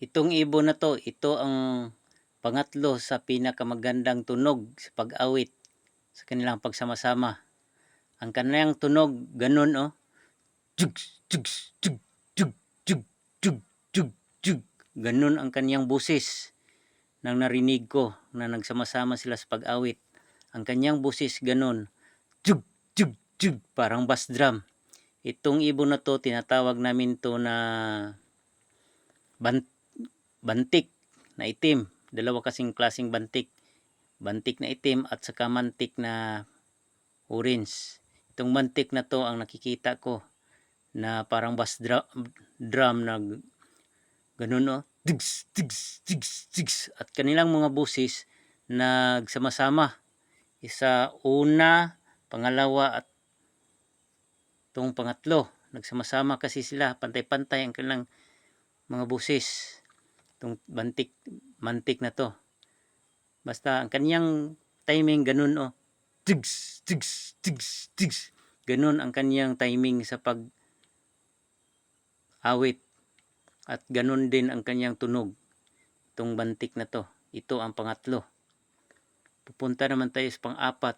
Itong ibon na to, ito ang pangatlo sa pinakamagandang tunog sa pag-awit sa kanilang pagsama-sama. Ang kanilang tunog, ganun oh. Jugs, jugs, jug, jug, jug, jug, jug, jug. Ganun ang kanyang busis nang narinig ko na nagsama-sama sila sa pag-awit. Ang kanyang busis ganun. Jug, jug, jug. Parang bass drum. Itong ibon na to, tinatawag namin to na ban- bantik na itim. Dalawa kasing klaseng bantik. Bantik na itim at saka mantik na orange. Itong mantik na to ang nakikita ko na parang bass drum, drum na ganun oh. Tigs, tigs, tigs, tigs. At kanilang mga busis nagsama-sama. Isa una, pangalawa at itong pangatlo. Nagsama-sama kasi sila. Pantay-pantay ang kanilang mga busis. Itong bantik, mantik na to. Basta ang kanyang timing ganun oh. Tigs, tigs, tigs, tigs. Ganun ang kanyang timing sa pag awit. At ganun din ang kanyang tunog. Itong bantik na to. Ito ang pangatlo. Pupunta naman tayo sa pang-apat.